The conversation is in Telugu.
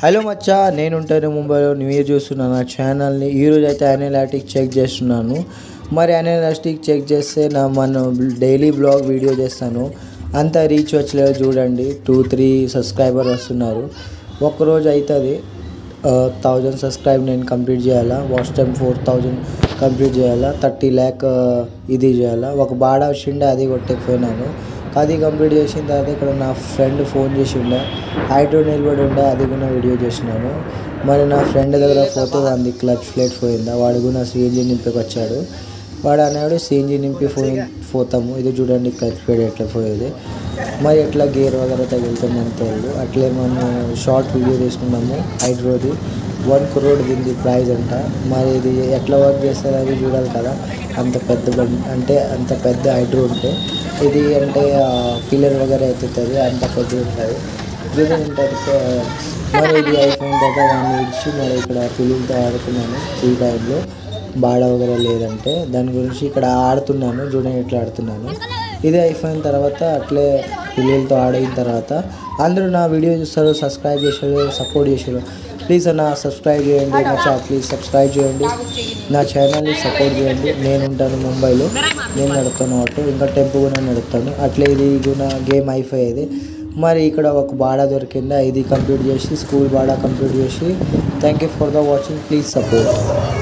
హలో మచ్చా నేనుంటాను ముంబైలో న్యూ ఇయర్ చూస్తున్నాను. నా ఛానల్ని ఈరోజు అయితే అనలాటిక్ చెక్ చేస్తున్నాను. మరి అనలాటిక్ చెక్ చేస్తే నా మన డైలీ బ్లాగ్ వీడియో చేస్తాను. అంత రీచ్ వచ్చలేదు చూడండి. టూ త్రీ సబ్స్క్రైబర్ వస్తున్నారు. ఒక్కరోజు అవుతుంది థౌజండ్ సబ్స్క్రైబ్ నేను కంప్లీట్ చేయాలా? Watch time four thousand complete చేయాలా? థర్టీ ల్యాక్ ఇది చేయాలా? ఒక బాడ వచ్చిండే అది కొట్టకపోయినాను అది కంప్లీట్ చేసిన తర్వాత ఇక్కడ నా ఫ్రెండ్ ఫోన్ చేసి ఉండే హైడ్రో నిలబడి ఉండే అది కూడా వీడియో చేసినాను. మరి నా ఫ్రెండ్ దగ్గర ఫోటో అంది క్లచ్ ప్లేట్ పోయిందా. వాడు కూడా సిఎన్జి నింపికి వచ్చాడు. వాడు అన్నాడు సిఎన్జి నింపి పోయి పోతాము. ఇది చూడండి క్లచ్ ప్లేట్ ఎట్లా పోయేది. మరి ఎట్లా గేర్ వగర తగులుతుంది తెలియదు అట్లే మనం షార్ట్ వీడియో తీసుకున్నాము హైడ్రోది వన్ క్రోడ్ దీనికి ప్రైజ్ అంట. మరి ఇది ఎట్లా వర్క్ చేస్తారు అది చూడాలి కదా. అంత పెద్ద బండి అంటే అంత పెద్ద హైడ్రో ఉంటే. ఇది అంటే పిల్లర్ వగర అవుతుంది అంత పెద్ద ఉంటుంది. ఇది ఉంటుంది మరి ఇది అయిపోయిన తర్వాత దాన్ని ఇచ్చి మరి ఇక్కడ పిల్లలతో ఆడుకున్నాను ఫ్రీ టైంలో బాడ వగర లేదంటే. దాని గురించి ఇక్కడ ఆడుతున్నాను చూడండి ఎట్లా ఆడుతున్నాను. ఇది అయిపోయిన తర్వాత అట్లే పిల్లలతో ఆడిన తర్వాత అందరూ నా వీడియో చూస్తారు సబ్స్క్రైబ్ చేశారు సపోర్ట్ చేశారు ప్లీజ్ అన్న సబ్స్క్రైబ్ చేయండి నా ఛా ప్లీజ్ సబ్స్క్రైబ్ చేయండి. నా ఛానల్ని సపోర్ట్ చేయండి. నేను ఉంటాను ముంబైలో. నేను నడుపుతాను ఆటో ఇంకా టెంపు కూడా నడుపుతాను. అట్లే ఇది కూడా గేమ్ అయిపోయేది. మరి ఇక్కడ ఒక బాడా దొరికిందా ఇది కంప్లీట్ చేసి స్కూల్ బాడా కంప్లీట్ చేసి thank you for the watching please support